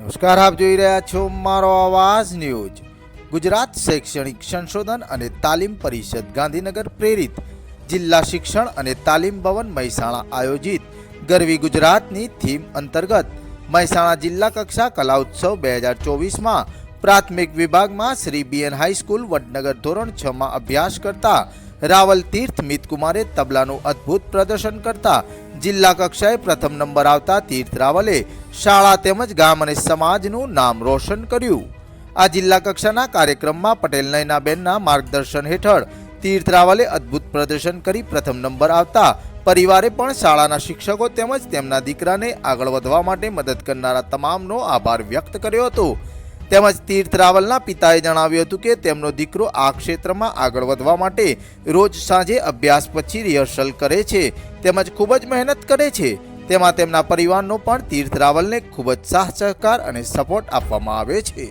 નમસ્કાર, આપ જોઈ રહ્યા છો મારો અવાજ ન્યૂઝ. ગુજરાત શૈક્ષણિક સંશોધન અને તાલીમ પરિષદ ગાંધીનગર પ્રેરિત. જિલ્લા શિક્ષણ અને તાલીમ ભવન મહેસાણા આયોજિત. ગરવી ગુજરાતની થીમ અંતર્ગત મહેસાણા જિલ્લા કક્ષા કલા ઉત્સવ બે હજાર ચોવીસમાં પ્રાથમિક વિભાગમાં શ્રી બીએન હાઈસ્કૂલ વડનગર ધોરણ છમાં અભ્યાસ કરતા રાવલ તીર્થ મિતકુમારે તબલાનું અદ્ભુત પ્રદર્શન કરતા જિલ્લા કક્ષાએ પ્રથમ નંબર આવતા તીર્થ રાવલે શાળા તેમજ ગામ અને સમાજનું નામ રોશન કર્યું. આ જિલ્લા કક્ષાના કાર્યક્રમમાં પટેલ નયનાબેનના માર્ગદર્શન હેઠળ તીર્થ રાવલે અદ્ભુત પ્રદર્શન કરી પ્રથમ નંબર આવતા પરિવારે પણ શાળાના શિક્ષકો તેમજ તેમના દીકરાને આગળ વધવા માટે મદદ કરનારા તમામનો આભાર વ્યક્ત કર્યો હતો. તેમજ તીર્થ રાવલના પિતાએ જણાવ્યું હતું કે તેમનો દીકરો આ ક્ષેત્રમાં આગળ વધવા માટે રોજ સાંજે અભ્યાસ પછી રિહર્સલ કરે છે, તેમજ ખૂબ જ મહેનત કરે છે. તેમાં તેમના પરિવારનો પણ તીર્થ રાવલને ખૂબ જ સાહ સહકાર અને સપોર્ટ આપવામાં આવે છે.